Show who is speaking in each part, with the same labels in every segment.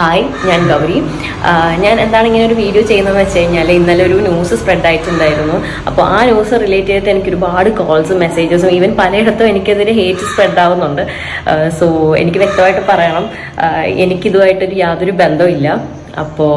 Speaker 1: Hi ഞാൻ ഗൗരി. ഞാൻ എന്താണ് ഇങ്ങനെ ഒരു വീഡിയോ ചെയ്യുന്നതെന്ന് വെച്ച് കഴിഞ്ഞാൽ ഇന്നലെ ഒരു ന്യൂസ് സ്പ്രെഡ് ആയിട്ടുണ്ടായിരുന്നു. അപ്പോൾ ആ ന്യൂസ് റിലേറ്റ് ചെയ്തിട്ട് എനിക്ക് ഒരുപാട് കോൾസും മെസ്സേജസും ഈവൻ പലയിടത്തും എനിക്കെതിരെ ഹേറ്റ് സ്പ്രെഡ് ആവുന്നുണ്ട്. സോ എനിക്ക് വ്യക്തമായിട്ട് പറയണം. എനിക്കിതുമായിട്ടൊരു യാതൊരു ബന്ധവും ഇല്ല അപ്പോൾ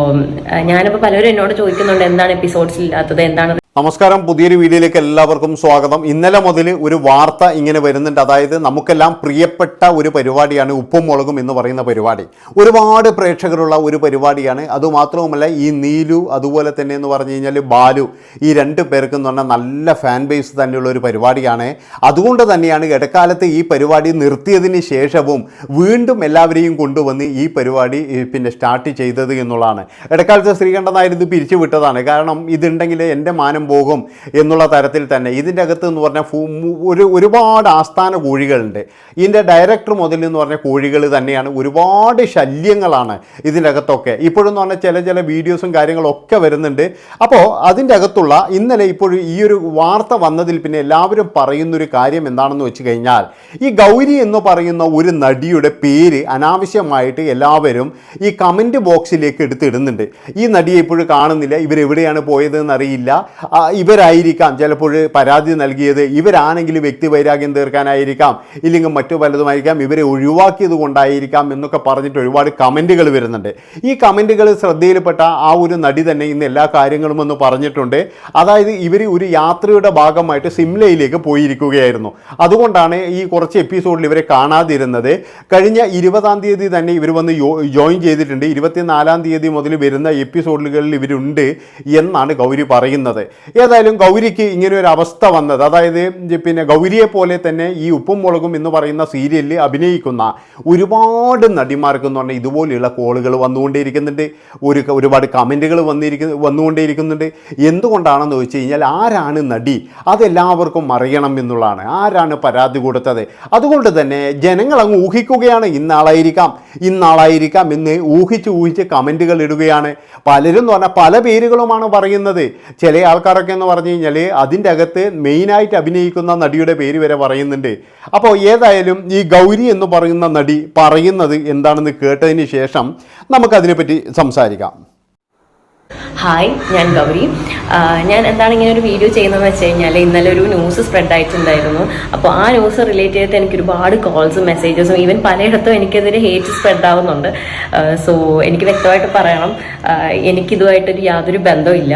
Speaker 1: ഞാനിപ്പോൾ പലരും എന്നോട് ചോദിക്കുന്നുണ്ട് എന്താണ് എപ്പിസോഡ്സ് ഇല്ലാത്തത്? എന്താണ്
Speaker 2: നമസ്കാരം. പുതിയൊരു വീഡിയോയിലേക്ക് എല്ലാവർക്കും സ്വാഗതം. ഇന്നലെ മുതൽ ഒരു വാർത്ത ഇങ്ങനെ വരുന്നുണ്ട്. അതായത് നമുക്കെല്ലാം പ്രിയപ്പെട്ട ഒരു പരിപാടിയാണ് ഉപ്പും മുളകും എന്ന് പറയുന്ന പരിപാടി. ഒരുപാട് പ്രേക്ഷകരുള്ള ഒരു പരിപാടിയാണ്. അതുമാത്രവുമല്ല ഈ നീലു അതുപോലെ തന്നെ എന്ന് പറഞ്ഞു കഴിഞ്ഞാൽ ബാലു ഈ രണ്ട് പേർക്കും എന്ന് പറഞ്ഞാൽ നല്ല ഫാൻ ബേസ് തന്നെയുള്ള ഒരു പരിപാടിയാണ്. അതുകൊണ്ട് തന്നെയാണ് ഇടക്കാലത്ത് ഈ പരിപാടി നിർത്തിയതിന് ശേഷവും വീണ്ടും എല്ലാവരെയും കൊണ്ടുവന്ന് ഈ പരിപാടി പിന്നെ സ്റ്റാർട്ട് ചെയ്തത് എന്നുള്ളതാണ്. ഇടക്കാലത്ത് ശ്രീകണ്ഠനായിരുന്നു പിരിച്ചുവിട്ടതാണ് പിരിച്ചു വിട്ടതാണ് കാരണം ഇതുണ്ടെങ്കിൽ എന്റെ മാനം പോകും എന്നുള്ള തരത്തിൽ തന്നെ. ഇതിന്റെ അകത്ത് എന്ന് പറഞ്ഞാൽ ഒരു ഒരുപാട് ആസ്ഥാന കോഴികളുണ്ട്. ഇതിന്റെ ഡയറക്ടർ മുതൽ എന്ന് പറഞ്ഞ കോഴികൾ തന്നെയാണ് ഒരുപാട് ശല്യങ്ങളാണ് ഇതിന്റെ അകത്തൊക്കെ ഇപ്പോഴെന്ന് പറഞ്ഞാൽ ചില ചില വീഡിയോസും കാര്യങ്ങളൊക്കെ വരുന്നുണ്ട്. അപ്പോൾ അതിന്റെ അകത്തുള്ള ഇന്നലെ ഇപ്പോഴും ഈ ഒരു വാർത്ത വന്നതിൽ പിന്നെ എല്ലാവരും പറയുന്നൊരു കാര്യം എന്താണെന്ന് വെച്ച് കഴിഞ്ഞാൽ ഈ ഗൗരി എന്ന് പറയുന്ന ഒരു നടിയുടെ പേര് അനാവശ്യമായിട്ട് എല്ലാവരും ഈ കമന്റ് ബോക്സിലേക്ക് എടുത്തിടുന്നുണ്ട്. ഈ നടിയെ ഇപ്പോഴും കാണുന്നില്ല. ഇവരെവിടെയാണ് പോയതെന്ന് അറിയില്ല. ഇവരായിരിക്കാം. ചിലപ്പോൾ പരാതി നൽകിയത് ഇവരാണെങ്കിൽ വ്യക്തി വൈരാഗ്യം തീർക്കാനായിരിക്കാം. ഇല്ലെങ്കിൽ മറ്റു പലതുമായിരിക്കാം. ഇവരെ ഒഴിവാക്കിയത് കൊണ്ടായിരിക്കാം എന്നൊക്കെ പറഞ്ഞിട്ട് ഒരുപാട് കമന്റുകൾ വരുന്നുണ്ട്. ഈ കമന്റുകൾ ശ്രദ്ധയിൽപ്പെട്ട ആ ഒരു നടി തന്നെ ഇന്ന് എല്ലാ കാര്യങ്ങളും ഒന്ന് പറഞ്ഞിട്ടുണ്ട്. അതായത് ഇവർ ഒരു യാത്രയുടെ ഭാഗമായിട്ട് സിംലയിലേക്ക് പോയിരിക്കുകയായിരുന്നു. അതുകൊണ്ടാണ് ഈ കുറച്ച് എപ്പിസോഡിൽ ഇവരെ കാണാതിരുന്നത്. കഴിഞ്ഞ ഇരുപതാം തീയതി തന്നെ ഇവർ വന്ന് ജോയിൻ ചെയ്തിട്ടുണ്ട്. ഇരുപത്തിനാലാം തീയതി മുതൽ വരുന്ന എപ്പിസോഡുകളിൽ ഇവരുണ്ട് എന്നാണ് ഗൗരി പറയുന്നത്. ഏതായാലും ഗൗരിക്ക് ഇങ്ങനെ ഒരു അവസ്ഥ വന്നത്. അതായത് പിന്നെ ഗൗരിയെ പോലെ തന്നെ ഈ ഉപ്പും മുളകും എന്ന് പറയുന്ന സീരിയലിൽ അഭിനയിക്കുന്ന ഒരുപാട് നടിമാർക്ക് എന്ന് പറഞ്ഞാൽ ഇതുപോലെയുള്ള കോളുകൾ വന്നുകൊണ്ടേയിരിക്കുന്നുണ്ട്. ഒരു ഒരുപാട് കമന്റുകൾ വന്നിരിക്കുന്നു വന്നുകൊണ്ടേയിരിക്കുന്നുണ്ട്. എന്തുകൊണ്ടാണെന്ന് ചോദിച്ചു കഴിഞ്ഞാൽ ആരാണ് നടി? അതെല്ലാവർക്കും അറിയണം എന്നുള്ളതാണ്. ആരാണ് പരാതി കൊടുത്തത്? അതുകൊണ്ട് തന്നെ ജനങ്ങൾ അങ്ങ് ഊഹിക്കുകയാണ് ഇന്നാളായിരിക്കാം ഇന്നാളായിരിക്കാം എന്ന് ഊഹിച്ച് ഊഹിച്ച് കമന്റുകൾ ഇടുകയാണ്. പലരും എന്ന് പറഞ്ഞാൽ പല പേരുകളുമാണ് പറയുന്നത്. ചില ആൾക്കാരൊക്കെ എന്ന് പറഞ്ഞു കഴിഞ്ഞാൽ അതിന്റെ അകത്ത് മെയിനായിട്ട് അഭിനയിക്കുന്ന നടിയുടെ പേര് വരെ പറയുന്നുണ്ട്. അപ്പോൾ ഏതായാലും ഈ ഗൗരി എന്ന് പറയുന്ന നടി പറയുന്നത് എന്താണെന്ന് കേട്ടതിന് ശേഷം നമുക്കതിനെപ്പറ്റി സംസാരിക്കാം.
Speaker 1: ഹായ് ഞാൻ ഗൗരി. ഞാൻ എന്താണ് ഇങ്ങനെ ഒരു വീഡിയോ ചെയ്യുന്നതെന്ന് വെച്ച് കഴിഞ്ഞാൽ ഇന്നലെ ഒരു ന്യൂസ് സ്പ്രെഡ് ആയിട്ടുണ്ടായിരുന്നു. അപ്പോൾ ആ ന്യൂസ് റിലേറ്റ് ചെയ്തിട്ട് എനിക്ക് ഒരുപാട് കോൾസും മെസ്സേജസും ഈവൻ പലയിടത്തും എനിക്കെതിരെ ഹേറ്റ് സ്പ്രെഡ് ആവുന്നുണ്ട്. സോ എനിക്ക് വ്യക്തമായിട്ട് പറയണം. എനിക്കിതുമായിട്ടൊരു യാതൊരു ബന്ധമില്ല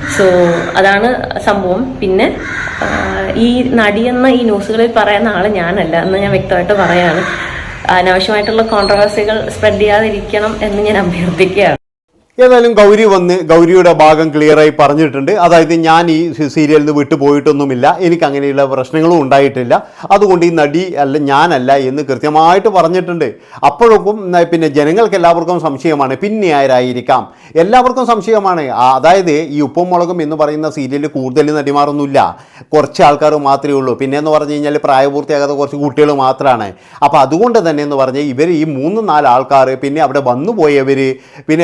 Speaker 1: സോ അതാണ് സംഭവം. പിന്നെ ഈ നടിയെന്ന ഈ ന്യൂസുകളിൽ പറയുന്ന ആൾ ഞാനല്ല എന്ന് ഞാൻ വ്യക്തമായിട്ട് പറയാണ്. അനാവശ്യമായിട്ടുള്ള കോൺട്രവേഴ്സികൾ സ്പ്രെഡ് ചെയ്യാതിരിക്കണം എന്ന് ഞാൻ അഭ്യർത്ഥിക്കുകയാണ്.
Speaker 2: ഏതായാലും ഗൗരി വന്ന് ഗൗരിയുടെ ഭാഗം ക്ലിയറായി പറഞ്ഞിട്ടുണ്ട്. അതായത് ഞാൻ ഈ സീരിയലിൽ നിന്ന് വിട്ടുപോയിട്ടൊന്നുമില്ല. എനിക്ക് അങ്ങനെയുള്ള പ്രശ്നങ്ങളും ഉണ്ടായിട്ടില്ല. അതുകൊണ്ട് ഈ നടി അല്ല ഞാനല്ല എന്ന് കൃത്യമായിട്ട് പറഞ്ഞിട്ടുണ്ട്. അപ്പോഴൊക്കും പിന്നെ ജനങ്ങൾക്ക് എല്ലാവർക്കും സംശയമാണ് പിന്നെ ആരായിരിക്കാം? എല്ലാവർക്കും സംശയമാണ്. അതായത് ഈ ഉപ്പും മുളകും എന്ന് പറയുന്ന സീരിയലിൽ കൂടുതൽ നടിമാറൊന്നുമില്ല കുറച്ച് ആൾക്കാർ മാത്രമേ ഉള്ളൂ. പിന്നെ എന്ന് പറഞ്ഞു കഴിഞ്ഞാൽ പ്രായപൂർത്തിയാകാത്ത കുറച്ച് കുട്ടികൾ മാത്രമാണ് അപ്പോൾ അതുകൊണ്ട് തന്നെ എന്ന് പറഞ്ഞാൽ ഇവർ ഈ മൂന്ന് നാല് ആൾക്കാർ പിന്നെ അവിടെ വന്നു പോയവർ പിന്നെ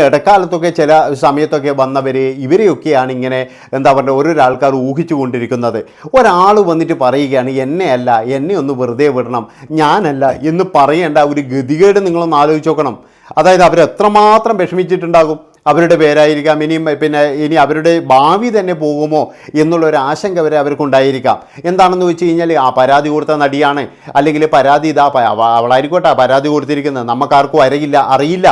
Speaker 2: ഇടക്കാലത്തൊക്കെ ചില സമയത്തൊക്കെ വന്നവർ ഇവരെയൊക്കെയാണ് ഇങ്ങനെ എന്താ പറയുക ഓരോരോ ആൾക്കാർ ഊഹിച്ചു കൊണ്ടിരിക്കുന്നത് ഒരാൾ വന്നിട്ട് പറയുകയാണ് എന്നെ അല്ല എന്നെ ഒന്ന് വെറുതെ വിടണം ഞാനല്ല എന്ന് പറയേണ്ട ഒരു ഗതികേട് നിങ്ങളൊന്ന് ആലോചിച്ച് നോക്കണം. അതായത് അവരെത്രമാത്രം വിഷമിച്ചിട്ടുണ്ടാകും. അവരുടെ പേരായിരിക്കാം. ഇനിയും പിന്നെ ഇനി അവരുടെ ഭാവി തന്നെ പോകുമോ എന്നുള്ള ഒരു ആശങ്ക വരെ അവർക്കുണ്ടായിരിക്കാം. എന്താണെന്ന് വെച്ച് കഴിഞ്ഞാൽ ആ പരാതി കൊടുത്ത നടിയാണ്. അല്ലെങ്കിൽ പരാതി ഇതാ അവളായിരിക്കോട്ടെ പരാതി കൊടുത്തിരിക്കുന്നത്. നമുക്കാർക്കും അറിയില്ല അറിയില്ല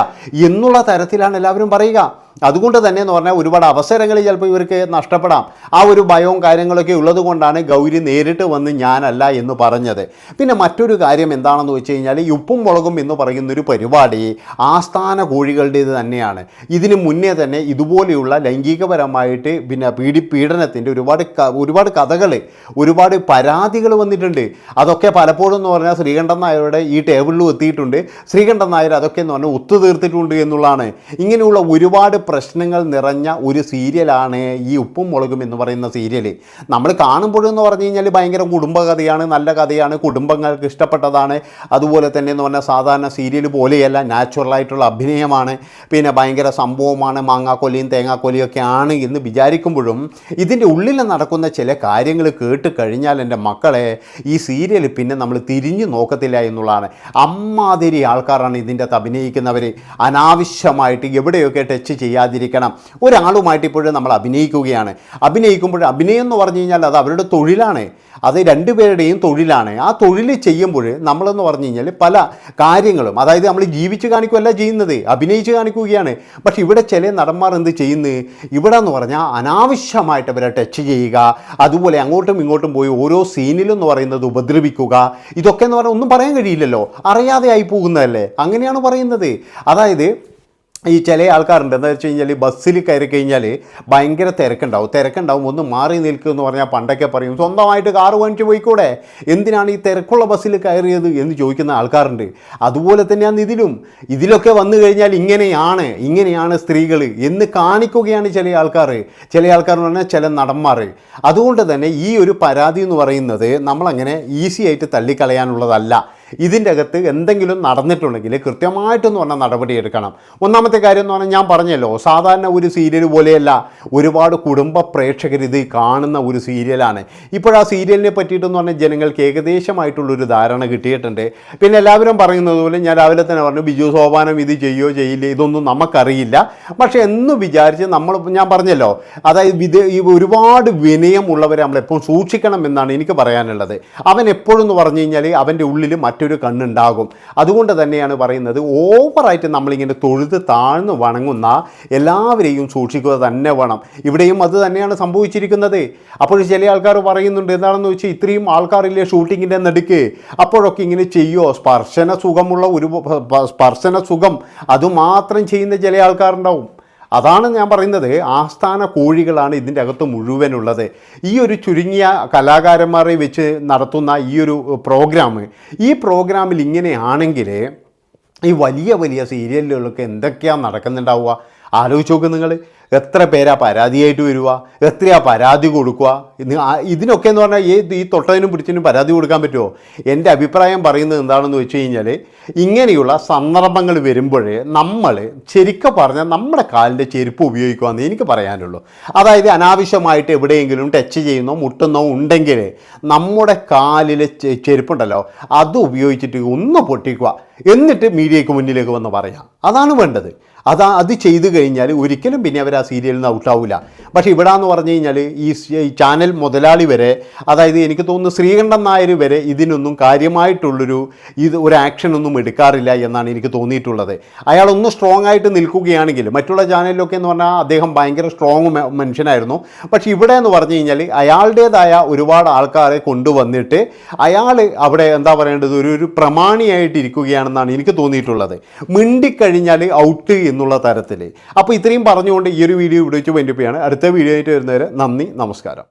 Speaker 2: എന്നുള്ള തരത്തിലാണ് എല്ലാവരും പറയുക. അതുകൊണ്ട് തന്നെ എന്ന് പറഞ്ഞാൽ ഒരുപാട് അവസരങ്ങൾ ചിലപ്പോൾ ഇവർക്ക് നഷ്ടപ്പെടാം. ആ ഒരു ഭയവും കാര്യങ്ങളൊക്കെ ഉള്ളത് കൊണ്ടാണ് ഗൗരി നേരിട്ട് വന്ന് ഞാനല്ല എന്ന് പറഞ്ഞത്. പിന്നെ മറ്റൊരു കാര്യം എന്താണെന്ന് വെച്ച് കഴിഞ്ഞാൽ ഉപ്പും മുളകും എന്ന് പറയുന്നൊരു പരിപാടി ആസ്ഥാന കോഴികളുടേത് തന്നെയാണ്. ഇതിന് മുന്നേ തന്നെ ഇതുപോലെയുള്ള ലൈംഗികപരമായിട്ട് പിന്നെ പീഡി പീഡനത്തിന്റെ ഒരുപാട് ഒരുപാട് കഥകൾ ഒരുപാട് പരാതികൾ വന്നിട്ടുണ്ട്. അതൊക്കെ പലപ്പോഴും എന്ന് പറഞ്ഞാൽ ശ്രീകണ്ഠൻ നായരുടെ ഈ ടേബിളിലും എത്തിയിട്ടുണ്ട്. ശ്രീകണ്ഠൻ നായർ അതൊക്കെ എന്ന് പറഞ്ഞാൽ ഒത്തുതീർത്തിട്ടുണ്ട് എന്നുള്ളതാണ്. ഇങ്ങനെയുള്ള ഒരുപാട് പ്രശ്നങ്ങൾ നിറഞ്ഞ ഒരു സീരിയലാണ് ഈ ഉപ്പും മുളകും എന്ന് പറയുന്ന സീരിയൽ നമ്മൾ കാണുമ്പോഴെന്ന് പറഞ്ഞു കഴിഞ്ഞാൽ ഭയങ്കര കുടുംബകഥയാണ് നല്ല കഥയാണ് കുടുംബങ്ങൾക്ക് ഇഷ്ടപ്പെട്ടതാണ്. അതുപോലെ തന്നെ എന്ന് പറഞ്ഞാൽ സാധാരണ സീരിയൽ പോലെയല്ല നാച്ചുറലായിട്ടുള്ള അഭിനയമാണ്. പിന്നെ ഭയങ്കര സംഭവമാണ് മാങ്ങാക്കൊലിയും തേങ്ങാക്കൊലിയും ഒക്കെ ആണ് എന്ന് വിചാരിക്കുമ്പോഴും ഇതിന്റെ ഉള്ളിൽ നടക്കുന്ന ചില കാര്യങ്ങൾ കേട്ട് കഴിഞ്ഞാൽ എന്റെ മക്കളെ ഈ സീരിയൽ പിന്നെ നമ്മൾ തിരിഞ്ഞു നോക്കത്തില്ല എന്നുള്ളതാണ്. അമ്മാതിരി ആൾക്കാരാണ് ഇതിന്റെ അഭിനയിക്കുന്നവർ അനാവശ്യമായിട്ട് എവിടെയൊക്കെ ടച്ച് ചെയ്യാതിരിക്കണം ഒരാളുമായിട്ട് ഇപ്പോഴും നമ്മൾ അഭിനയിക്കുകയാണ്. അഭിനയിക്കുമ്പോൾ അഭിനയം എന്ന് പറഞ്ഞു കഴിഞ്ഞാൽ അത് അവരുടെ തൊഴിലാണ്. അത് രണ്ടുപേരുടെയും തൊഴിലാണ്. ആ തൊഴിൽ ചെയ്യുമ്പോൾ നമ്മളെന്ന് പറഞ്ഞു കഴിഞ്ഞാൽ പല കാര്യങ്ങളും അതായത് നമ്മൾ ജീവിച്ച് കാണിക്കുകയല്ല ചെയ്യുന്നത് അഭിനയിച്ച് കാണിക്കുകയാണ്. പക്ഷെ ഇവിടെ ചില നടന്മാർ എന്ത് ചെയ്യുന്നത് ഇവിടെ എന്ന് പറഞ്ഞാൽ അനാവശ്യമായിട്ട് അവരെ ടച്ച് ചെയ്യുക അതുപോലെ അങ്ങോട്ടും ഇങ്ങോട്ടും പോയി ഓരോ സീനിലും എന്ന് പറയുന്നത് ഉപദ്രവിക്കുക. ഇതൊക്കെ എന്ന് പറഞ്ഞാൽ ഒന്നും പറയാൻ കഴിയില്ലല്ലോ. അറിയാതെ ആയി പോകുന്നതല്ലേ. അങ്ങനെയാണ് പറയുന്നത്. അതായത് ഈ ചില ആൾക്കാരുണ്ട്. എന്താ വെച്ച് കഴിഞ്ഞാൽ ബസ്സിൽ കയറി കഴിഞ്ഞാൽ ഭയങ്കര തിരക്കുണ്ടാവും. തിരക്കുണ്ടാവും. ഒന്ന് മാറി നിൽക്കുക എന്ന് പറഞ്ഞാൽ പണ്ടൊക്കെ പറയും. സ്വന്തമായിട്ട് കാറ് വാങ്ങിച്ച് പോയിക്കൂടെ? എന്തിനാണ് ഈ തിരക്കുള്ള ബസ്സിൽ കയറിയത് എന്ന് ചോദിക്കുന്ന ആൾക്കാരുണ്ട്. അതുപോലെ തന്നെയാണ് ഇതിലും. ഇതിലൊക്കെ വന്നു കഴിഞ്ഞാൽ ഇങ്ങനെയാണ് ഇങ്ങനെയാണ് സ്ത്രീകൾ എന്ന് കാണിക്കുകയാണ് ചില ആൾക്കാർ ചില ആൾക്കാർ എന്ന് പറഞ്ഞാൽ ചില നടന്മാർ അതുകൊണ്ട് തന്നെ ഈ ഒരു പരാതി എന്ന് പറയുന്നത് നമ്മളങ്ങനെ ഈസി ആയിട്ട് തള്ളിക്കളയാനുള്ളതല്ല. ഇതിന്റെ അകത്ത് എന്തെങ്കിലും നടന്നിട്ടുണ്ടെങ്കിൽ കൃത്യമായിട്ടെന്ന് പറഞ്ഞാൽ നടപടിയെടുക്കണം. ഒന്നാമത്തെ കാര്യം എന്ന് പറഞ്ഞാൽ ഞാൻ പറഞ്ഞല്ലോ സാധാരണ ഒരു സീരിയൽ പോലെയല്ല ഒരുപാട് കുടുംബ പ്രേക്ഷകർ ഇത് കാണുന്ന ഒരു സീരിയലാണ്. ഇപ്പോൾ ആ സീരിയലിനെ പറ്റിയിട്ടെന്ന് പറഞ്ഞാൽ ജനങ്ങൾക്ക് ഏകദേശമായിട്ടുള്ളൊരു ധാരണ കിട്ടിയിട്ടുണ്ട്. പിന്നെ എല്ലാവരും പറയുന്നത് പോലെ ഞാൻ രാവിലെ തന്നെ പറഞ്ഞു ബിജു സോപാനം ഇത് ചെയ്യോ ചെയ്യില്ല ഇതൊന്നും നമുക്കറിയില്ല. പക്ഷേ എന്ന് വിചാരിച്ച് നമ്മൾ ഞാൻ പറഞ്ഞല്ലോ അതായത് വിദേ ഈ ഒരുപാട് വിനയമുള്ളവരെ നമ്മളെപ്പോഴും സൂക്ഷിക്കണം എന്നാണ് എനിക്ക് പറയാനുള്ളത്. അവൻ എപ്പോഴെന്ന് പറഞ്ഞു കഴിഞ്ഞാൽ അവന്റെ ഉള്ളിൽ മറ്റൊരു കണ്ണുണ്ടാകും. അതുകൊണ്ട് തന്നെയാണ് പറയുന്നത് ഓവറായിട്ട് നമ്മളിങ്ങനെ തൊഴുത് താഴ്ന്ന് വണങ്ങുന്ന എല്ലാവരെയും സൂക്ഷിക്കുക തന്നെ വേണം. ഇവിടെയും അത് തന്നെയാണ് സംഭവിച്ചിരിക്കുന്നത്. അപ്പോൾ ചില ആൾക്കാർ പറയുന്നുണ്ട് എന്താണെന്ന് വെച്ചാൽ ഇത്രയും ആൾക്കാരില്ലേ ഷൂട്ടിങ്ങിന്റെ നടുക്ക്? അപ്പോഴൊക്കെ ഇങ്ങനെ ചെയ്യുമോ സ്പർശന സുഖമുള്ള ഒരു സ്പർശന സുഖം അതുമാത്രം ചെയ്യുന്ന ചില ആൾക്കാരുണ്ടാവും. അതാണ് ഞാൻ പറയുന്നത്. ആസ്ഥാന കോഴികളാണ് ഇതിന്റെ അകത്ത് മുഴുവനുള്ളത്. ഈ ഒരു ചുരുങ്ങിയ കലാകാരന്മാരെ വെച്ച് നടത്തുന്ന ഈ ഒരു പ്രോഗ്രാം ഈ പ്രോഗ്രാമിൽ ഇങ്ങനെയാണെങ്കിൽ ഈ വലിയ വലിയ സീരിയലുകളൊക്കെ എന്തൊക്കെയാണ് നടക്കുന്നുണ്ടാവുക? ആലോചിച്ച് നോക്ക് നിങ്ങൾ. എത്ര പേരാ പരാതിയായിട്ട് വരിക എത്രയാ പരാതി കൊടുക്കുക ഇത് ഇതിനൊക്കെ എന്ന് പറഞ്ഞാൽ ഏത് ഈ തൊട്ടതിനും പിടിച്ചതിനും പരാതി കൊടുക്കാൻ പറ്റുമോ എന്റെ അഭിപ്രായം പറയുന്നത് എന്താണെന്ന് വെച്ച് കഴിഞ്ഞാൽ ഇങ്ങനെയുള്ള സന്ദർഭങ്ങൾ വരുമ്പോഴേ നമ്മൾ ശരിക്കും പറഞ്ഞാൽ നമ്മുടെ കാലിന്റെ ചെരുപ്പ് ഉപയോഗിക്കുകയെന്ന് എനിക്ക് പറയാനുള്ളൂ. അതായത് അനാവശ്യമായിട്ട് എവിടെയെങ്കിലും ടച്ച് ചെയ്യുന്നോ മുട്ടുന്നോ ഉണ്ടെങ്കിൽ നമ്മുടെ കാലിലെ ചെരുപ്പുണ്ടല്ലോ അത് ഉപയോഗിച്ചിട്ട് ഒന്ന് പൊട്ടിക്കുക. എന്നിട്ട് മീഡിയയ്ക്ക് മുന്നിലേക്ക് വന്ന് പറയാം. അതാണ് വേണ്ടത്. അതാ അത് ചെയ്തു കഴിഞ്ഞാൽ ഒരിക്കലും പിന്നെ അവർ ആ സീരിയലിൽ നിന്ന് ഔട്ടാവില്ല പക്ഷേ ഇവിടെ എന്ന് പറഞ്ഞു കഴിഞ്ഞാൽ ഈ ചാനൽ മുതലാളി വരെ അതായത് എനിക്ക് തോന്നുന്നു ശ്രീകണ്ഠൻ നായർ വരെ ഇതിനൊന്നും കാര്യമായിട്ടുള്ളൊരു ഇത് ഒരു ആക്ഷനൊന്നും എടുക്കാറില്ല എന്നാണ് എനിക്ക് തോന്നിയിട്ടുള്ളത്. അയാളൊന്ന് സ്ട്രോങ് ആയിട്ട് നിൽക്കുകയാണെങ്കിൽ മറ്റുള്ള ചാനലിലൊക്കെ എന്ന് പറഞ്ഞാൽ അദ്ദേഹം ഭയങ്കര സ്ട്രോങ് മനുഷ്യനായിരുന്നു. പക്ഷേ ഇവിടെ എന്ന് പറഞ്ഞു കഴിഞ്ഞാൽ അയാളുടേതായ ഒരുപാട് ആൾക്കാരെ കൊണ്ടുവന്നിട്ട് അയാൾ അവിടെ എന്താ പറയേണ്ടത്? ഒരു ഒരു പ്രമാണിയായിട്ടിരിക്കുകയാണെന്നാണ് എനിക്ക് തോന്നിയിട്ടുള്ളത്. മിണ്ടിക്കഴിഞ്ഞാൽ ഔട്ട് എന്നുള്ള തരത്തിൽ. അപ്പോൾ ഇത്രയും പറഞ്ഞുകൊണ്ട് ഈ ഒരു വീഡിയോ ഇവിടെ വെച്ച് വേണ്ടിപ്പോയാണ് അടുത്ത വീഡിയോ ആയിട്ട് വരുന്നവരെ നന്ദി നമസ്കാരം.